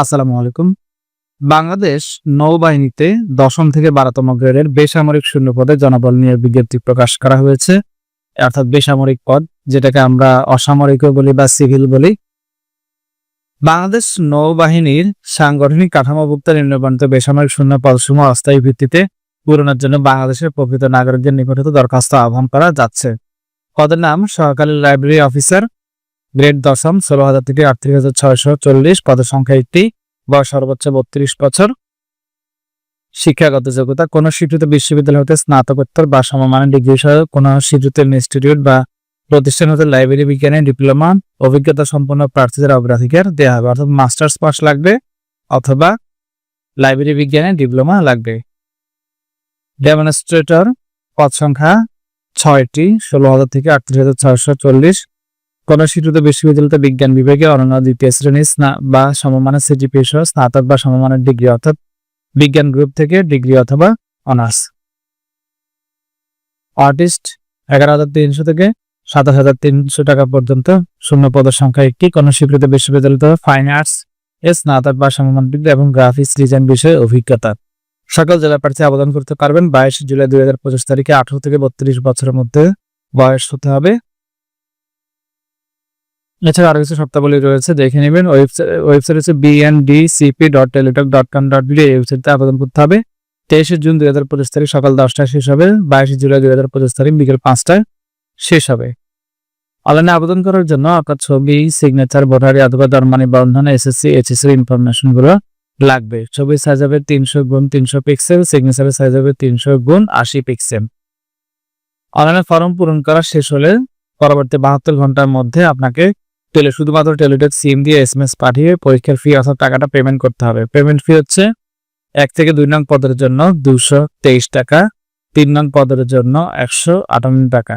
আসসালামু আলাইকুম। বাংলাদেশ নৌবাহিনীতে দশম থেকে বারোতম গ্রেডের বেসামরিক শূন্য পদে জনবল নিয়ে বিজ্ঞপ্তি প্রকাশ করা হয়েছে। অর্থাৎ বেসামরিক পদ, যেটাকে আমরা অসামরিকও বলি বা সিভিল বলি। বাংলাদেশ নৌবাহিনীর সাংগঠনিক কাঠামোভুক্ত নিম্নবর্ণিত বেসামরিক শূন্য পদসমূহ অস্থায়ী ভিত্তিতে পূরণের জন্য বাংলাদেশের প্রকৃত নাগরিকদের নিকট দরখাস্ত আহ্বান করা যাচ্ছে। পদের নাম সহকারী লাইব্রেরি অফিসার গ্রেড দশম ষোলো হাজার থেকে আটত্রিশ হাজার ছয়শো চল্লিশ। পদের সংখ্যা একটি বা সর্বোচ্চ বত্রিশ বছর। শিক্ষাগত যোগ্যতা, কোন স্বীকৃত বিশ্ববিদ্যালয় হতে স্নাতকোত্তর বা সমমানের ডিগ্রি সহ কোনো স্বীকৃত ইনস্টিটিউট বা প্রতিষ্ঠান হতে লাইব্রেরি বিজ্ঞানে ডিপ্লোমা, অভিজ্ঞতা সম্পন্ন প্রার্থীদের অগ্রাধিকার দেওয়া হবে। অর্থাৎ মাস্টার্স পাস লাগবে অথবা লাইব্রেরি বিজ্ঞানে ডিপ্লোমা লাগবে। ডেমনস্ট্রেটর পদ সংখ্যা ছয়টি ষোলো হাজার থেকে আটত্রিশ হাজার ছয়শো চল্লিশ। কোন স্বীকৃত বিশ্ববিদ্যালয়তে বিজ্ঞান বিভাগে অনন্য দ্বিতীয় শ্রেণি বা সমমানের সিজিপি সহ স্নাতক বা সমমানের ডিগ্রি অর্থাৎ বিজ্ঞান গ্রুপ থেকে ডিগ্রি অথবা অনার্স আর্টিস্ট এগারো হাজার তিনশো থেকে সাতাশ হাজার তিনশো টাকা পর্যন্ত শূন্য পদের সংখ্যা একটি। কোন স্বীকৃত বিশ্ববিদ্যালয়তে ফাইন আর্টস এ স্নাতক বা সমমান ডিগ্রি এবং গ্রাফিক্স ডিজাইন বিষয়ে অভিজ্ঞতা। সকল জেলা প্রার্থী আবেদন করতে পারবেন। বাইশ জুলাই দুই হাজার পঁচিশ তারিখে আঠারো থেকে বত্রিশ বছরের মধ্যে বয়স হতে হবে। এছাড়া আরও কিছু শর্তাবলী রয়েছে, দেখে নেবেন। ওয়েবসাইট হচ্ছে BNDCP dot Teletalk dot com dot BD এই ওয়েবসাইটে আবেদন করতে হবে। তেইশে জুন দুই হাজার পঁচিশ তারিখ সকাল দশটায় শেষ হবে। বাইশে জুলাই দুই হাজার পঁচিশ তারিখ বিকেল পাঁচটায় শেষ হবে। অনলাইনে আবেদন করার জন্য আপনার ছবি সিগনেচার ভোটারি অথবা ধর্মানি বন্ধন এসএসসি এইচএসসি ইনফরমেশনগুলো লাগবে। ছবি সাইজ হবে তিনশো গুণ তিনশো পিক্সেল সিগনেচারের সাইজ হবে তিনশো গুণ আশি পিক্সেল অনলাইনে ফর্ম পূরণ করা শেষ হলে পরবর্তী বাহাত্তর ঘণ্টার মধ্যে আপনাকে টেলে শুধুমাত্র টেলিটেক সিম দিয়ে এসএমএস পাঠিয়ে পরীক্ষার ফি অর্থাৎ টাকাটা পেমেন্ট করতে হবে। পেমেন্ট ফি হচ্ছে এক থেকে দুই নং পদের জন্য দুশো তেইশ টাকা, তিন নং পদের জন্য একশো আটান্ন টাকা।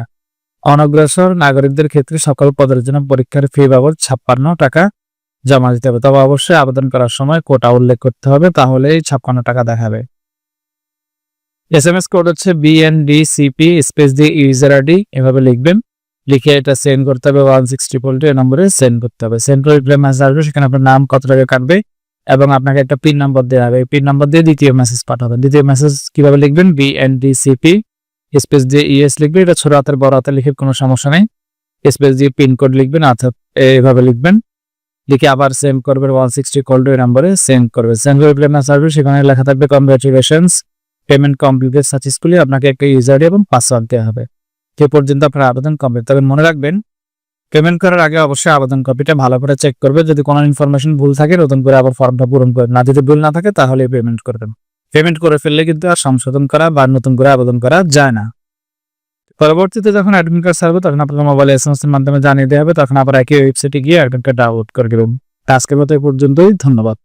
অনগ্রসর নাগরিকদের ক্ষেত্রে সকল পদের জন্য পরীক্ষার ফি বাবদ ছাপ্পান্ন টাকা জমা দিতে হবে। তবে অবশ্যই আবেদন করার সময় কোটা উল্লেখ করতে হবে, তাহলেই ছাপ্পান্ন টাকা দেখাবে। এস এম এস কোড হচ্ছে বিএনডিসিপি স্পেস দিয়ে ইউজার আইডি এভাবে লিখবেন। লিখে এটা সেন্ড করতে হবে ওয়ান সিক্স ট্রিপল টু নম্বরে সেন্ড করতে হবে। সেন্ড করে মেসেজ আসবে, সেখানে আপনার নাম, কত টাকা কাটবে এবং আপনাকে একটা পিন নম্বর দেওয়া হবে। পিন নম্বর দিয়ে দ্বিতীয় মেসেজ পাঠাবেন দ্বিতীয় মেসেজ কীভাবে লিখবেন? বি এন বিএনডিসিপি স্পেস দিয়ে ইএস লিখবেন এটা ছোট হাতের, বড় হাতে লিখে কোনো সমস্যা নেই। স্পেস দিয়ে পিন কোড লিখবেন, অর্থাৎ এইভাবে লিখবেন। লিখে আবার সেন্ড করবেন ওয়ান সিক্সটি কল টু নম্বরে সেন্ড করবে। সেন্ড করে মেসেজ আসবে, সেখানে লেখা থাকবে কংগ্রেচুলেশনস পেমেন্ট কমপ্লিটেড সাকসেসফুলি আপনাকে একটা ইউজার এবং পাসওয়ার্ড দেওয়া হবে। যে পর্যন্ত আপনার আবেদন কমপ্লিট তবে মনে রাখবেন পেমেন্ট করার আগে অবশ্যই আবেদন কপিটা ভালো করে চেক করবে। যদি কোনো ইনফরমেশন ভুল থাকে, নতুন করে আবার ফর্মটা পূরণ করবেন না, যদি ভুল না থাকে, তাহলে পেমেন্ট করবেন পেমেন্ট করে ফেললে কিন্তু আর সংশোধন করা বা নতুন করে আবেদন করা যায় না। পরবর্তীতে যখন অ্যাডমিট কার্ড ছাড়বে, তখন আপনার মোবাইল এস এর মাধ্যমে জানিয়ে দেওয়া হবে। তখন আবার একই ওয়েবসাইটে গিয়ে অ্যাডমিট কার্ড ডাউনলোড করে দেবেন আজকের মতো এই পর্যন্তই। ধন্যবাদ।